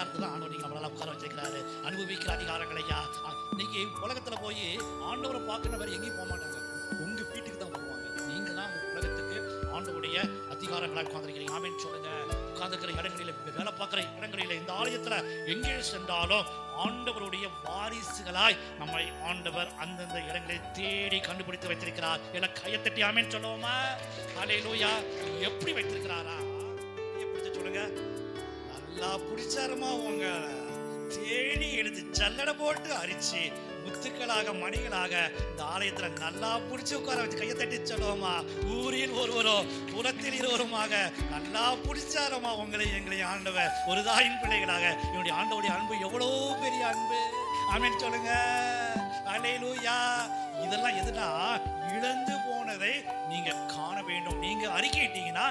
அதிகாரத்தை தான் ஆண்டவர் நீங்க அவங்களால உட்கார வச்சிருக்கிறாரு. அனுபவிக்கிற அதிகாரங்கள் ஐயா. இன்னைக்கு உலகத்துல போய் ஆண்டவரை பார்க்குறவர் எங்கேயும் போக மாட்டாங்க. உங்க வீட்டுக்கு தான் வருவாங்க. நீங்கள் தான் உலகத்துக்கு ஆண்டவருடைய அதிகாரங்களா உட்கார்ந்துருக்கிறீங்க. ஆமென் சொல்லுங்க. உட்காந்துருக்கிற இடங்களில் வேலை பார்க்குற இடங்களில் இந்த ஆலயத்துல எங்கே சென்றாலும் ஆண்டவருடைய வாரிசுகளாய் நம்மை ஆண்டவர் அந்தந்த இடங்களை தேடி கண்டுபிடித்து வைத்திருக்கிறார். என தட்டி ஆமென் சொல்லுவோமா? அலையிலூயா எப்படி வைத்திருக்கிறாரா? நல்லா பிடிச்சாருமா அவங்க தேடி எடுத்து ஜல்லடை போட்டு அரிச்சு முத்துக்களாக மணிகளாக இந்த ஆலயத்துல நல்லா பிடிச்சி உட்கார வச்சு கையை தட்டி சொல்லுவோமா? ஊரில் ஒருவரும் புறத்தில் இருவருமாக நல்லா பிடிச்சாரமா உங்களை எங்களை ஆண்டவ ஒரு தாயின் பிள்ளைகளாக என்னுடைய ஆண்டவுடைய அன்பு எவ்வளோ பெரிய அன்பு. ஆமின்னு சொல்லுங்க. அலையிலூயா இதெல்லாம் எதுனா இழந்து போனதை நீங்க காண வேண்டும். நீங்க அறிக்கையிட்டீங்கன்னா